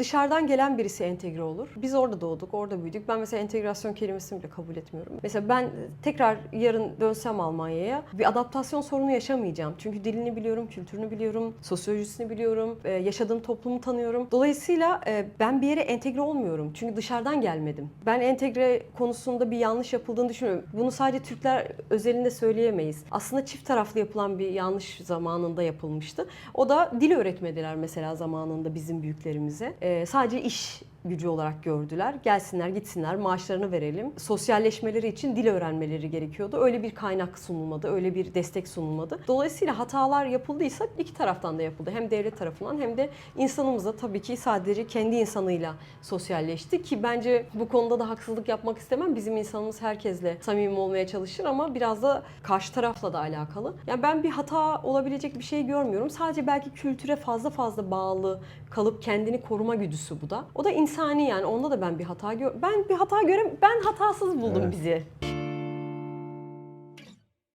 Dışarıdan gelen birisi entegre olur. Biz orada doğduk, orada büyüdük. Ben mesela entegrasyon kelimesini bile kabul etmiyorum. Mesela ben tekrar yarın dönsem Almanya'ya bir adaptasyon sorunu yaşamayacağım. Çünkü dilini biliyorum, kültürünü biliyorum, sosyolojisini biliyorum, e, yaşadığım toplumu tanıyorum. Dolayısıyla e, ben bir yere entegre olmuyorum. Çünkü dışarıdan gelmedim. Ben entegre konusunda bir yanlış yapıldığını düşünüyorum. Bunu sadece Türkler özelinde söyleyemeyiz. Aslında çift taraflı yapılan bir yanlış zamanında yapılmıştı. O da dil öğretmediler mesela zamanında bizim büyüklerimize. Ee, sadece iş gücü olarak gördüler. Gelsinler gitsinler maaşlarını verelim. Sosyalleşmeleri için dil öğrenmeleri gerekiyordu. Öyle bir kaynak sunulmadı, öyle bir destek sunulmadı. Dolayısıyla hatalar yapıldıysa iki taraftan da yapıldı. Hem devlet tarafından hem de insanımız da tabii ki sadece kendi insanıyla sosyalleşti ki bence bu konuda da haksızlık yapmak istemem. Bizim insanımız herkesle samimi olmaya çalışır ama biraz da karşı tarafla da alakalı. Yani ben bir hata olabilecek bir şey görmüyorum. Sadece belki kültüre fazla fazla bağlı kalıp kendini koruma güdüsü bu da. O da insani yani. Onda da ben bir hata gör ben bir hata görem ben hatasız buldum Evet. bizi.